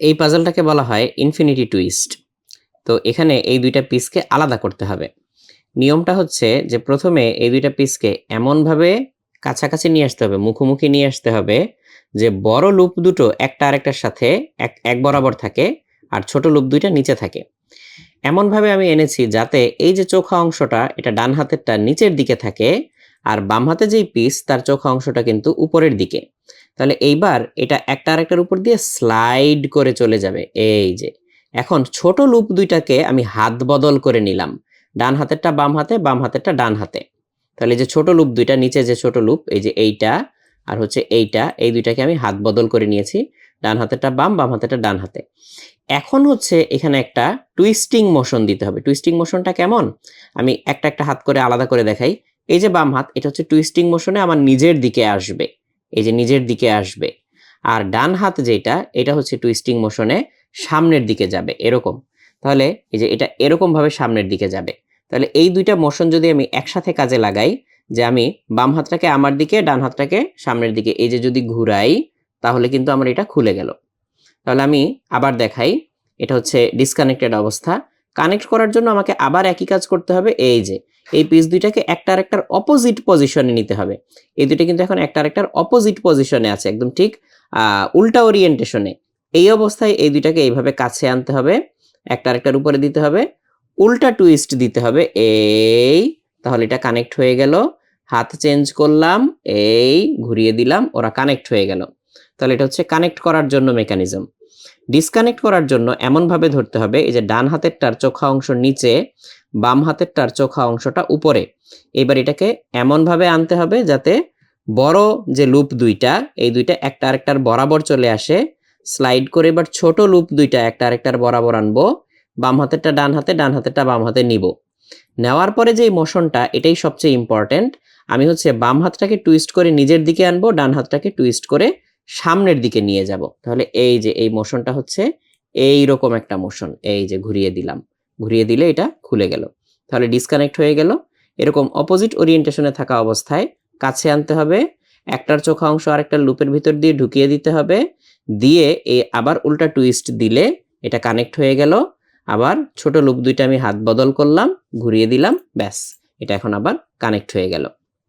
এই পাজলটাকে বলা হয় ইনফিনিটি টুইস্ট তো এখানে এই দুইটা পিসকে আলাদা করতে হবে। নিয়মটা হচ্ছে যে প্রথমে এই দুইটা পিসকে এমনভাবে কাছাকাছি নিয়ে আসতে হবে, মুখোমুখি নিয়ে আসতে হবে যে বড় লুপ দুটো একটা আরেকটার সাথে এক এক বরাবর থাকে আর ছোট লুপ দুইটা নিচে থাকে। এমনভাবে আমি এনেছি যাতে এই যে চোখা অংশটা, এটা ডান হাতেরটা নিচের দিকে থাকে আর বাম হাতে যেই পিস তার চোখা অংশটা কিন্তু উপরের দিকে। তাহলে এইবার এটা একটা আরেকটার উপর দিয়ে স্লাইড করে চলে যাবে। এই যে, এখন ছোট লুপ দুইটাকে আমি হাত বদল করে নিলাম। ডান হাতেরটা বাম হাতে, বাম হাতেরটা ডান হাতে। তাহলে যে ছোট লুপ দুইটা, নিচে যে ছোট লুপ এই যে এইটা আর হচ্ছে এইটা, এই দুইটাকে আমি হাত বদল করে নিয়েছি। ডান হাতেরটা বাম বাম হাতেরটা ডান হাতে। এখন হচ্ছে এখানে একটা টুইস্টিং মোশন দিতে হবে। টুইস্টিং মোশনটা কেমন? আমি একটা একটা হাত করে আলাদা করে দেখাই। এই যে বাম হাত, এটা হচ্ছে টুইস্টিং মোশনে আমার নিজের দিকে আসবে। এই যে নিজের দিকে আসবে। আর ডান হাত যেটা, এটা হচ্ছে টুইস্টিং মোশনে সামনের দিকে যাবে, এরকম। তাহলে এই যে এটা এরকম ভাবে সামনের দিকে যাবে। তাহলে এই দুইটা মোশন যদি আমি একসাথে কাজে লাগাই, যে আমি বাম হাতটাকে আমার দিকে, ডান হাতটাকে সামনের দিকে, এই যে যদি ঘুরাই, তাহলে কিন্তু আমার এটা খুলে গেল। তাহলে আমি আবার দেখাই, এটা হচ্ছে ডিসকানেক্টেড অবস্থা। কানেক্ট করার জন্য আমাকে আবার একই কাজ করতে হবে, এই যে এই পিস দুইটাকে একটা আরেকটার অপোজিট পজিশনে নিতে হবে। এই দুইটা কিন্তু এখন একটা আরেকটার অপোজিট পজিশনে আছে, একদম ঠিক উল্টা ওরিয়েন্টেশনে এই অবস্থায় এই দুইটাকে এইভাবে কাছে আনতে হবে, একটা আরেকটার উপরে দিতে হবে, উল্টা টুইস্ট দিতে হবে, এই, তাহলে এটা কানেক্ট হয়ে গেল, হাত চেঞ্জ করলাম, এই, ঘুরিয়ে দিলাম, ওরা কানেক্ট হয়ে গেল। তাহলে এটা হচ্ছে কানেক্ট করার জন্য মেকানিজম ডিসকানেক্ট করার জন্য এমনভাবে ধরতে হবে, এই যে ডান হাতেরটার চোখা অংশ নিচে বাম হাতের হাতেরটার চোখা অংশটা উপরে। এবার এটাকে এমনভাবে আনতে হবে যাতে বড় যে লুপ দুইটা, এই দুইটা একটা আরেকটার বরাবর চলে আসে। স্লাইড করে এবার ছোট লুপ দুইটা একটা আরেকটার বরাবর আনব। বাম হাতেরটা ডান হাতে, ডান হাতেরটা বাম হাতে নিব। নেওয়ার পরে যে মোশনটা, এটাই সবচেয়ে ইম্পর্ট্যান্ট আমি হচ্ছে বাম হাতটাকে টুইস্ট করে নিজের দিকে আনব, ডান হাতটাকে টুইস্ট করে সামনের দিকে নিয়ে যাব। তাহলে এই যে, এই মোশনটা হচ্ছে এই রকম একটা মোশন, এই যে ঘুরিয়ে দিলাম। ঘুরিয়ে দিলে এটা খুলে গেল। তাহলে ডিসকানেক্ট হয়ে গেল। এরকম অপোজিট ওরিয়েন্টেশনে থাকা অবস্থায় কাছে আনতে হবে, একটার চোখা অংশ আরেকটা লুপের ভিতর দিয়ে ঢুকিয়ে দিতে হবে, দিয়ে এ আবার উল্টা টুইস্ট দিলে এটা কানেক্ট হয়ে গেল। আবার ছোট লুপ দুইটা আমি হাত বদল করলাম, ঘুরিয়ে দিলাম, ব্যাস, এটা এখন আবার কানেক্ট হয়ে গেল।